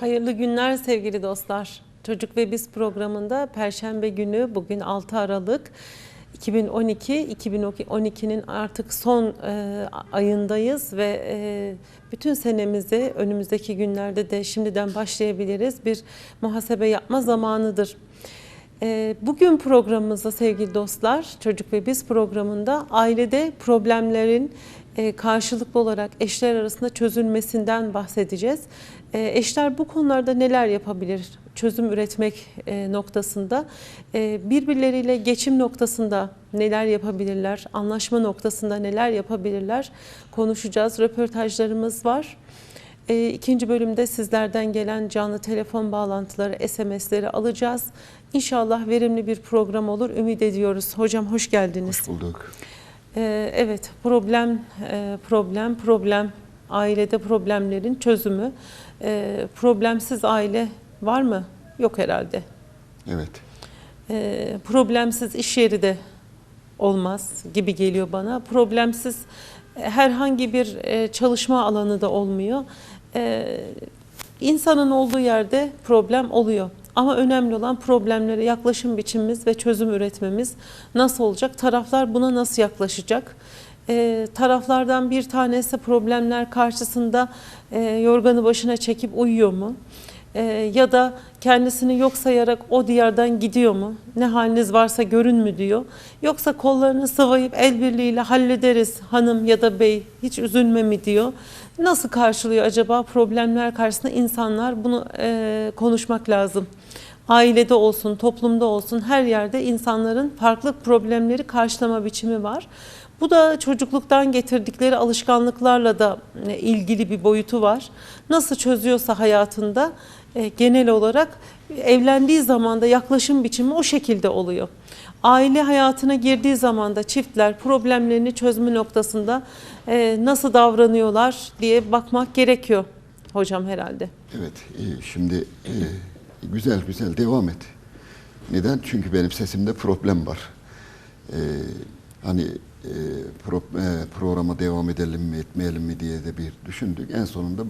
Hayırlı günler sevgili dostlar. Çocuk ve Biz programında Perşembe günü bugün 6 Aralık 2012 2012'nin artık son e, ayındayız ve e, bütün senemizi önümüzdeki günlerde de şimdiden başlayabiliriz. Bir muhasebe yapma zamanıdır. E, Bugün programımızda sevgili dostlar, Çocuk ve Biz programında ailede problemlerin karşılıklı olarak eşler arasında çözülmesinden bahsedeceğiz. E, Eşler bu konularda neler yapabilir? Çözüm üretmek e, noktasında, e, birbirleriyle geçim noktasında neler yapabilirler? Anlaşma noktasında neler yapabilirler? Konuşacağız. Röportajlarımız var. E, İkinci bölümde sizlerden gelen canlı telefon bağlantıları, SMS'leri alacağız. İnşallah verimli bir program olur. Ümit ediyoruz. Hocam hoş geldiniz. Hoş bulduk. Ee, Evet, problem, e, problem, problem. Ailede problemlerin çözümü. Ee, Problemsiz aile var mı? Yok herhalde. Evet. Ee, Problemsiz iş yeri de olmaz gibi geliyor bana. Problemsiz e, herhangi bir e, çalışma alanı da olmuyor. Ee, İnsanın olduğu yerde problem oluyor. Ama önemli olan problemlere yaklaşım biçimimiz ve çözüm üretmemiz nasıl olacak? Taraflar buna nasıl yaklaşacak? Ee, taraflardan bir tanesi problemler karşısında e, yorganı başına çekip uyuyor mu? Ee, ya da kendisini yok sayarak o diyardan gidiyor mu? Ne haliniz varsa görün mü diyor. Yoksa kollarını sıvayıp el birliğiyle hallederiz hanım ya da bey hiç üzülme mi diyor. Nasıl karşılıyor acaba problemler karşısında insanlar bunu e, konuşmak lazım. Ailede olsun, toplumda olsun her yerde insanların farklı problemleri karşılama biçimi var. Bu da çocukluktan getirdikleri alışkanlıklarla da e, ilgili bir boyutu var. Nasıl çözüyorsa hayatında e, genel olarak evlendiği zaman da yaklaşım biçimi o şekilde oluyor. Aile hayatına girdiği zaman da çiftler problemlerini çözme noktasında e, nasıl davranıyorlar diye bakmak gerekiyor hocam herhalde. Evet. Şimdi güzel güzel devam et. Neden? Çünkü benim sesimde problem var. E, hani e, pro, e, programa devam edelim mi etmeyelim mi diye de bir düşündük. En sonunda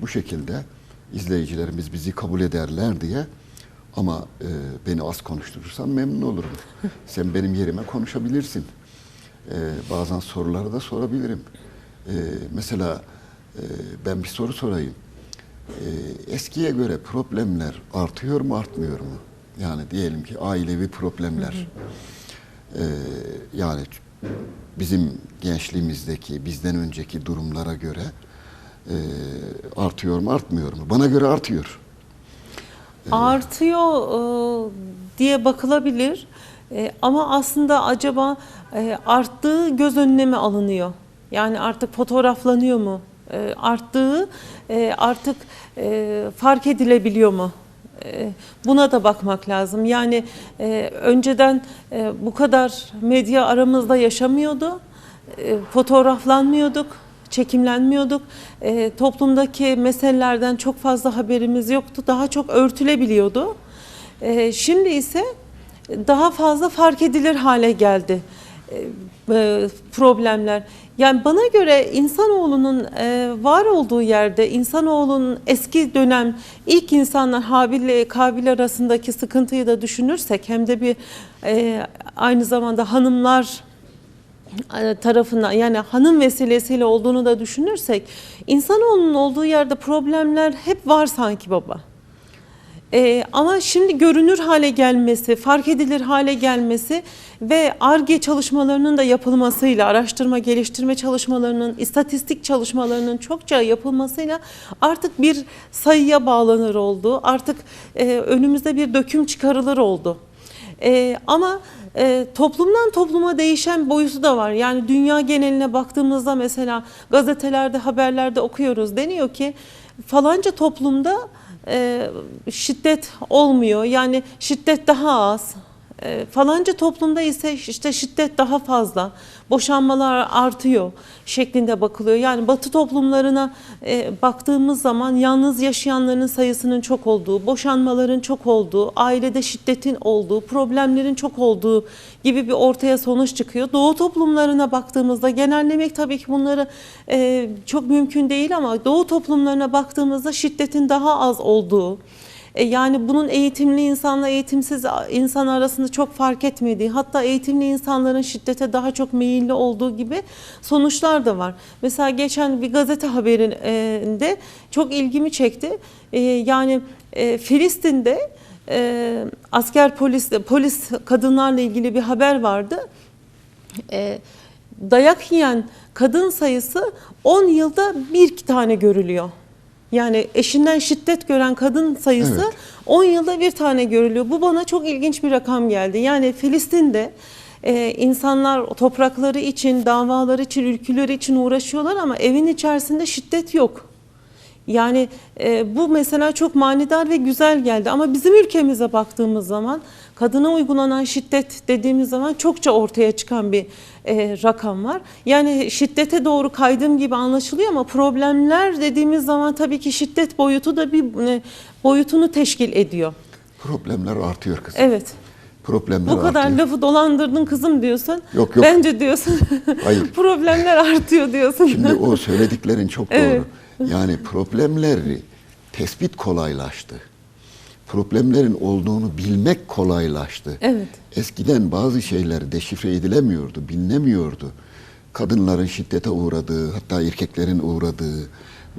bu şekilde izleyicilerimiz bizi kabul ederler diye ama e, beni az konuşturursan memnun olurum. Sen benim yerime konuşabilirsin. E, bazen soruları da sorabilirim. E, mesela e, ben bir soru sorayım. E, eskiye göre problemler artıyor mu artmıyor mu? Yani diyelim ki ailevi problemler. E, yani bizim gençliğimizdeki, bizden önceki durumlara göre e, artıyor mu artmıyor mu? Bana göre artıyor. Artıyor e, diye bakılabilir. E, ama aslında acaba e, arttığı göz önüne mi alınıyor? Yani artık fotoğraflanıyor mu? E, arttığı e, artık e, fark edilebiliyor mu? Buna da bakmak lazım. Yani önceden bu kadar medya aramızda yaşamıyordu. Fotoğraflanmıyorduk, çekimlenmiyorduk. Toplumdaki meselelerden çok fazla haberimiz yoktu. Daha çok örtülebiliyordu. Şimdi ise daha fazla fark edilir hale geldi problemler. Yani bana göre insanoğlunun e, var olduğu yerde, insanoğlunun eski dönem ilk insanlar Habil ile Kabil arasındaki sıkıntıyı da düşünürsek hem de bir e, aynı zamanda hanımlar e, tarafından yani hanım vesilesiyle olduğunu da düşünürsek insanoğlunun olduğu yerde problemler hep var sanki baba. Ee, ama şimdi görünür hale gelmesi, fark edilir hale gelmesi ve ARGE çalışmalarının da yapılmasıyla, araştırma geliştirme çalışmalarının, istatistik çalışmalarının çokça yapılmasıyla artık bir sayıya bağlanır oldu. Artık e, önümüzde bir döküm çıkarılır oldu. E, ama e, toplumdan topluma değişen boyutu da var. Yani dünya geneline baktığımızda mesela gazetelerde, haberlerde okuyoruz. Deniyor ki falanca toplumda e, şiddet olmuyor. Yani şiddet daha az. E, falanca toplumda ise işte şiddet daha fazla, boşanmalar artıyor şeklinde bakılıyor. Yani Batı toplumlarına e, baktığımız zaman yalnız yaşayanların sayısının çok olduğu, boşanmaların çok olduğu, ailede şiddetin olduğu, problemlerin çok olduğu gibi bir ortaya sonuç çıkıyor. Doğu toplumlarına baktığımızda genellemek tabii ki bunları e, çok mümkün değil ama Doğu toplumlarına baktığımızda şiddetin daha az olduğu, e, Yani bunun eğitimli insanla eğitimsiz insan arasında çok fark etmediği, hatta eğitimli insanların şiddete daha çok meyilli olduğu gibi sonuçlar da var. Mesela geçen bir gazete haberinde çok ilgimi çekti. E, Yani e, Filistin'de asker polis polis kadınlarla ilgili bir haber vardı. Dayak yiyen kadın sayısı 10 yılda bir tane görülüyor. Yani eşinden şiddet gören kadın sayısı Evet. 10 yılda bir tane görülüyor. Bu bana çok ilginç bir rakam geldi. Yani Filistin'de e, insanlar toprakları için, davaları için, ülküleri için uğraşıyorlar ama evin içerisinde şiddet yok. Yani e, bu mesela çok manidar ve güzel geldi. Ama bizim ülkemize baktığımız zaman kadına uygulanan şiddet dediğimiz zaman çokça ortaya çıkan bir e, rakam var. Yani şiddete doğru kaydığım gibi anlaşılıyor ama problemler dediğimiz zaman tabii ki şiddet boyutu da bir e, boyutunu teşkil ediyor. Problemler artıyor kızım. Evet. Problemler Bu kadar artıyor. lafı dolandırdın kızım diyorsun. Yok, yok. Bence diyorsun. Hayır. problemler artıyor diyorsun. Şimdi o söylediklerin çok Evet. doğru. Yani problemleri tespit kolaylaştı. Problemlerin olduğunu bilmek kolaylaştı. Evet. Eskiden bazı şeyler deşifre edilemiyordu, bilinemiyordu. Kadınların şiddete uğradığı, hatta erkeklerin uğradığı,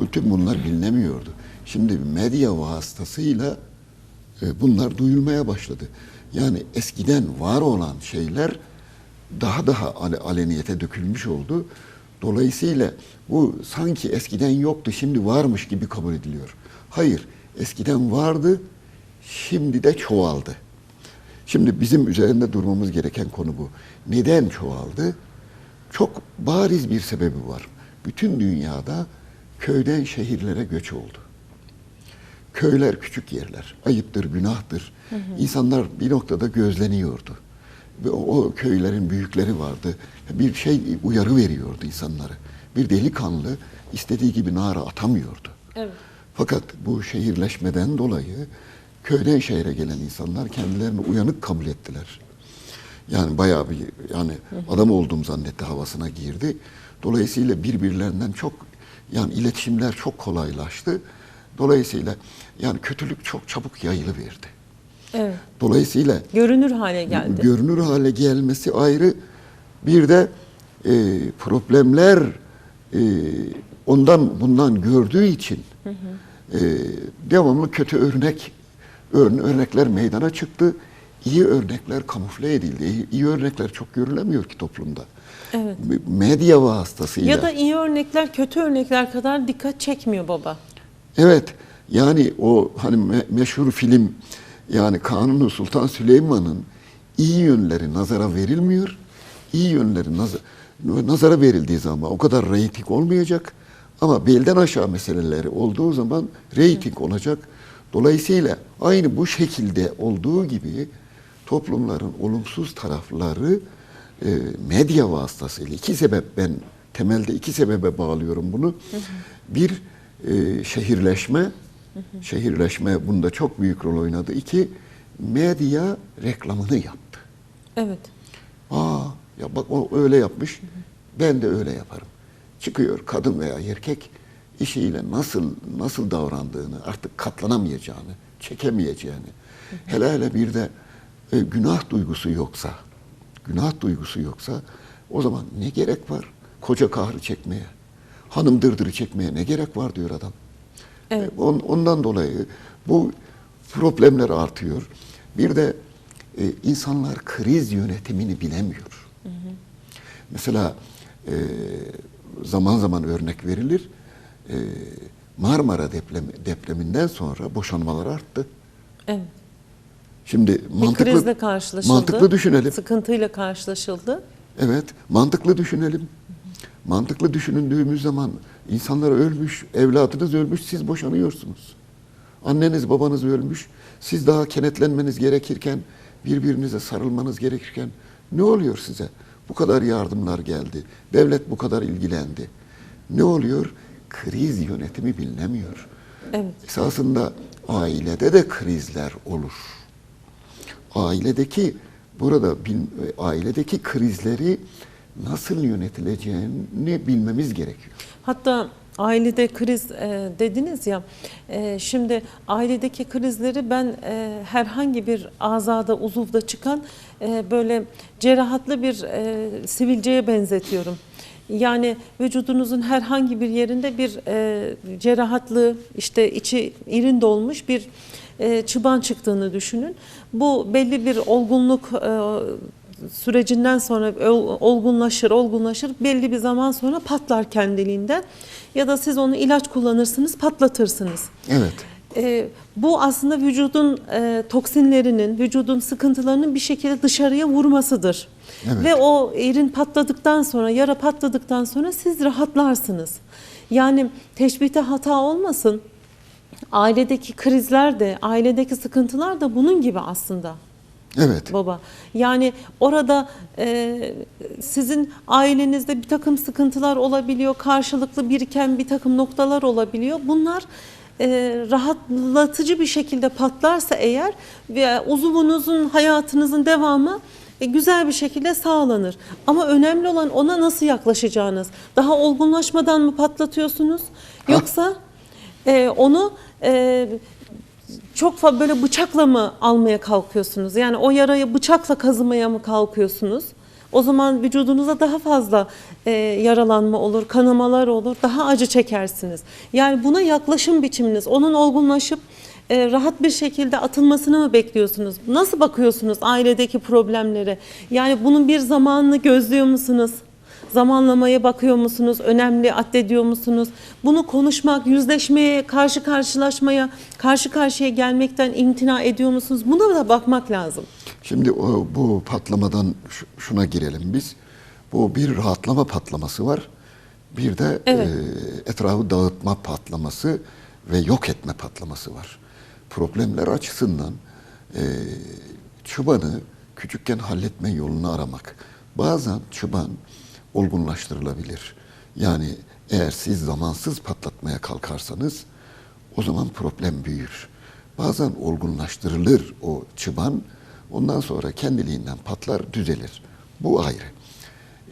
bütün bunlar bilinemiyordu. Şimdi medya vasıtasıyla e, bunlar duyulmaya başladı. Yani eskiden var olan şeyler daha daha ale- aleniyete dökülmüş oldu. Dolayısıyla bu sanki eskiden yoktu, şimdi varmış gibi kabul ediliyor. Hayır, eskiden vardı, şimdi de çoğaldı. Şimdi bizim üzerinde durmamız gereken konu bu. Neden çoğaldı? Çok bariz bir sebebi var. Bütün dünyada köyden şehirlere göç oldu. Köyler küçük yerler. Ayıptır, günahtır. İnsanlar bir noktada gözleniyordu. Ve o, o köylerin büyükleri vardı. Bir şey uyarı veriyordu insanlara. Bir delikanlı istediği gibi nara atamıyordu. Evet. Fakat bu şehirleşmeden dolayı köyden şehre gelen insanlar kendilerini uyanık kabul ettiler. Yani bayağı bir yani adam olduğum zannetti havasına girdi. Dolayısıyla birbirlerinden çok yani iletişimler çok kolaylaştı. Dolayısıyla yani kötülük çok çabuk yayılıverdi. Evet. Dolayısıyla Görünür hale geldi. görünür hale gelmesi ayrı. Bir de e, problemler e, ondan bundan gördüğü için e, devamlı kötü örnek ör- örnekler meydana çıktı. İyi örnekler kamufle edildi. İyi, iyi örnekler çok görülemiyor ki toplumda. Evet. Medya vasıtasıyla. Ya da iyi örnekler kötü örnekler kadar dikkat çekmiyor baba. Evet. Yani o hani me- meşhur film yani Kanuni Sultan Süleyman'ın iyi yönleri nazara verilmiyor. İyi yönleri naz- nazara verildiği zaman o kadar reyting olmayacak. Ama belden aşağı meseleleri olduğu zaman reyting olacak. Dolayısıyla aynı bu şekilde olduğu gibi toplumların olumsuz tarafları e, medya vasıtasıyla iki sebep ben temelde iki sebebe bağlıyorum bunu. Bir e, şehirleşme, şehirleşme bunda çok büyük rol oynadı. İki medya reklamını yaptı. Evet. Aa ya bak o öyle yapmış, ben de öyle yaparım. Çıkıyor kadın veya erkek işiyle nasıl nasıl davrandığını, artık katlanamayacağını, çekemeyeceğini. Hele hele bir de e, günah duygusu yoksa, günah duygusu yoksa o zaman ne gerek var koca kahrı çekmeye? Hanım dırdırı çekmeye ne gerek var diyor adam. Evet. E, on- ondan dolayı bu problemler artıyor. Bir de e, insanlar kriz yönetimini bilemiyor. Mesela e, zaman zaman örnek verilir. E, Marmara depremi, depreminden sonra boşanmalar arttı. Evet. Şimdi Bir mantıklı krizle karşılaşıldı. mantıklı düşünelim. Sıkıntıyla karşılaşıldı. Evet, mantıklı düşünelim. Mantıklı düşünüldüğümüz zaman insanlar ölmüş, evladınız ölmüş, siz boşanıyorsunuz. Anneniz babanız ölmüş, siz daha kenetlenmeniz gerekirken birbirinize sarılmanız gerekirken ne oluyor size? Bu kadar yardımlar geldi. Devlet bu kadar ilgilendi. Ne oluyor? Kriz yönetimi bilinemiyor. Evet. Esasında ailede de krizler olur. Ailedeki burada bil- ailedeki krizleri nasıl yönetileceğini bilmemiz gerekiyor. Hatta ailede kriz e, dediniz ya, e, şimdi ailedeki krizleri ben e, herhangi bir azada, uzuvda çıkan e, böyle cerahatlı bir e, sivilceye benzetiyorum. Yani vücudunuzun herhangi bir yerinde bir e, cerahatlı, işte içi irin dolmuş bir e, çıban çıktığını düşünün. Bu belli bir olgunluk e, sürecinden sonra ol- olgunlaşır, olgunlaşır. Belli bir zaman sonra patlar kendiliğinden. Ya da siz onu ilaç kullanırsınız, patlatırsınız. Evet. E, bu aslında vücudun e, toksinlerinin, vücudun sıkıntılarının bir şekilde dışarıya vurmasıdır. Evet. Ve o erin patladıktan sonra, yara patladıktan sonra siz rahatlarsınız. Yani teşbihte hata olmasın. Ailedeki krizler de, ailedeki sıkıntılar da bunun gibi aslında Evet. baba. Yani orada e, sizin ailenizde bir takım sıkıntılar olabiliyor, karşılıklı biriken bir takım noktalar olabiliyor. Bunlar e, rahatlatıcı bir şekilde patlarsa eğer ve uzuvunuzun, hayatınızın devamı e, güzel bir şekilde sağlanır. Ama önemli olan ona nasıl yaklaşacağınız. Daha olgunlaşmadan mı patlatıyorsunuz? Yoksa e, onu e, çok böyle bıçakla mı almaya kalkıyorsunuz? Yani o yarayı bıçakla kazımaya mı kalkıyorsunuz? O zaman vücudunuza daha fazla e, yaralanma olur, kanamalar olur, daha acı çekersiniz. Yani buna yaklaşım biçiminiz, onun olgunlaşıp e, rahat bir şekilde atılmasını mı bekliyorsunuz? Nasıl bakıyorsunuz ailedeki problemlere? Yani bunun bir zamanını gözlüyor musunuz? Zamanlamaya bakıyor musunuz? Önemli addediyor musunuz? Bunu konuşmak, yüzleşmeye, karşı karşılaşmaya, karşı karşıya gelmekten imtina ediyor musunuz? Buna da bakmak lazım. Şimdi o, bu patlamadan şu- şuna girelim biz. Bu bir rahatlama patlaması var. Bir de Evet. e, etrafı dağıtma patlaması ve yok etme patlaması var. Problemler açısından e, çıbanı küçükken halletme yolunu aramak. Bazen çıban olgunlaştırılabilir. Yani eğer siz zamansız patlatmaya kalkarsanız o zaman problem büyür. Bazen olgunlaştırılır o çıban. Ondan sonra kendiliğinden patlar, düzelir. Bu ayrı.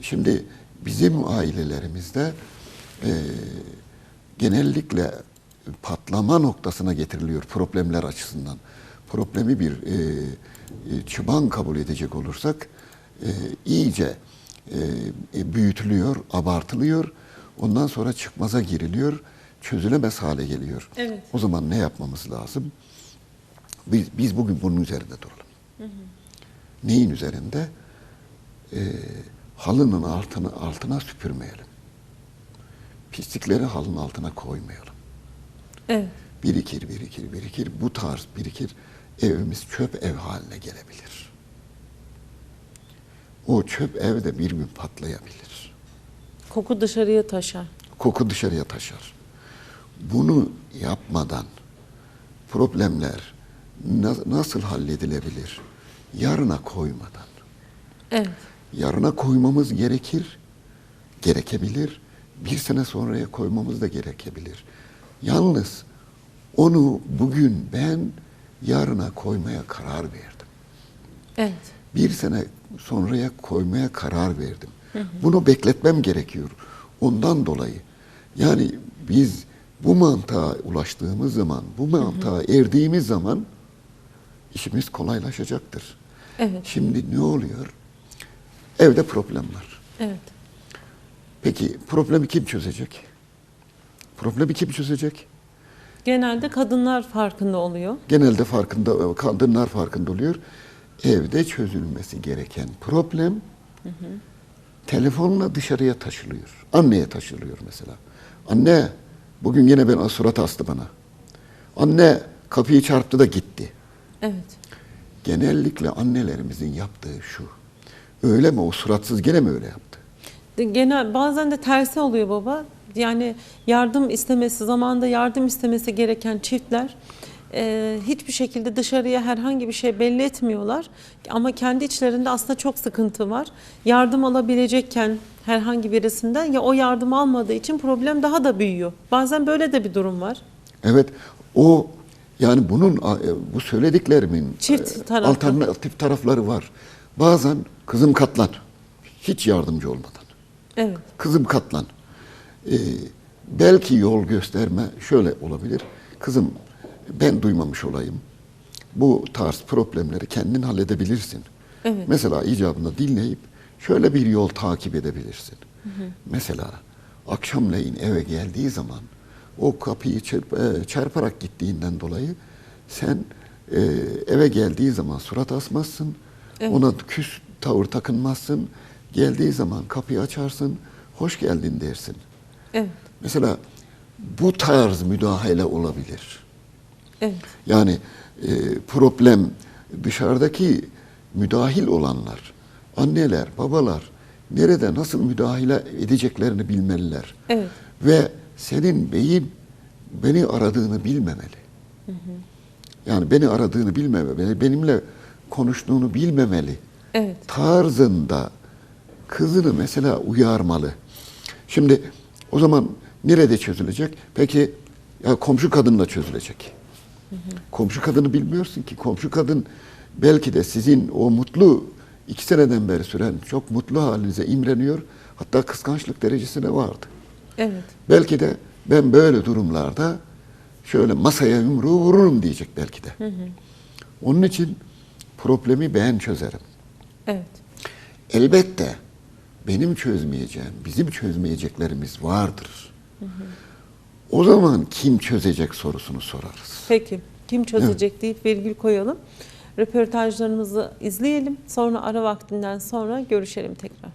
Şimdi bizim ailelerimizde e, genellikle patlama noktasına getiriliyor problemler açısından. Problemi bir e, e, çıban kabul edecek olursak e, iyice e, e, büyütülüyor, abartılıyor. Ondan sonra çıkmaza giriliyor, çözülemez hale geliyor. Evet. O zaman ne yapmamız lazım? Biz, biz bugün bunun üzerinde duralım. Neyin üzerinde? Ee, halının altına, altına süpürmeyelim. Pislikleri halının altına koymayalım. Evet. Birikir, birikir, birikir. Bu tarz birikir. Evimiz çöp ev haline gelebilir. O çöp ev de bir gün patlayabilir. Koku dışarıya taşar. Koku dışarıya taşar. Bunu yapmadan problemler nasıl halledilebilir? Yarına koymadan. Evet. Yarına koymamız gerekir, gerekebilir. Bir sene sonraya koymamız da gerekebilir. Yalnız onu bugün ben yarına koymaya karar verdim. Evet. Bir sene sonraya koymaya karar verdim. Bunu bekletmem gerekiyor. Ondan dolayı. Yani biz bu mantığa ulaştığımız zaman, bu mantığa erdiğimiz zaman işimiz kolaylaşacaktır. Evet. Şimdi ne oluyor? Evde problem var. Evet. Peki problemi kim çözecek? Problemi kim çözecek? Genelde kadınlar farkında oluyor. Genelde farkında, kadınlar farkında oluyor. Evde çözülmesi gereken problem telefonla dışarıya taşılıyor. Anneye taşılıyor mesela. Anne, bugün yine ben surat astı bana. Anne, kapıyı çarptı da gitti. Evet. Genellikle annelerimizin yaptığı şu. Öyle mi o suratsız gene mi öyle yaptı? Genel bazen de tersi oluyor baba. Yani yardım istemesi, zamanında yardım istemesi gereken çiftler e, hiçbir şekilde dışarıya herhangi bir şey belli etmiyorlar. Ama kendi içlerinde aslında çok sıkıntı var. Yardım alabilecekken herhangi birisinden ya o yardım almadığı için problem daha da büyüyor. Bazen böyle de bir durum var. Evet o yani bunun e, bu söylediklerimin Çift e, taraflı. alternatif tarafları var. Bazen kızım katlan. Hiç yardımcı olmadan. Evet. Kızım katlan. Ee, belki yol gösterme şöyle olabilir. Kızım ben duymamış olayım. Bu tarz problemleri kendin halledebilirsin. Evet. Mesela icabında dinleyip şöyle bir yol takip edebilirsin. Mesela akşamleyin eve geldiği zaman o kapıyı çırp, e, çarparak gittiğinden dolayı sen e, eve geldiği zaman surat asmazsın. Evet. Ona küs tavır takınmazsın. Geldiği zaman kapıyı açarsın. Hoş geldin dersin. Evet. Mesela bu tarz müdahale olabilir. Evet. Yani e, problem dışarıdaki müdahil olanlar, anneler, babalar nerede nasıl müdahale edeceklerini bilmeliler. Evet. Ve senin beyin beni aradığını bilmemeli. Yani beni aradığını bilmemeli, benimle konuştuğunu bilmemeli. Evet. Tarzında kızını mesela uyarmalı. Şimdi o zaman nerede çözülecek? Peki ya komşu kadınla çözülecek. Komşu kadını bilmiyorsun ki. Komşu kadın belki de sizin o mutlu iki seneden beri süren çok mutlu halinize imreniyor. Hatta kıskançlık derecesine vardı. Evet. Belki de ben böyle durumlarda şöyle masaya yumruğu vururum diyecek belki de. Onun için problemi ben çözerim. Evet. Elbette benim çözmeyeceğim, bizim çözmeyeceklerimiz vardır. O zaman kim çözecek sorusunu sorarız. Peki. Kim çözecek deyip virgül koyalım. Röportajlarımızı izleyelim. Sonra ara vaktinden sonra görüşelim tekrar.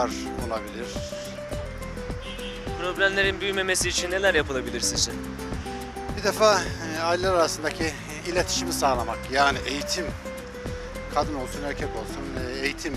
Olabilir. Problemlerin büyümemesi için neler yapılabilir sizce? Bir defa e, aileler arasındaki iletişimi sağlamak yani eğitim kadın olsun erkek olsun e, eğitim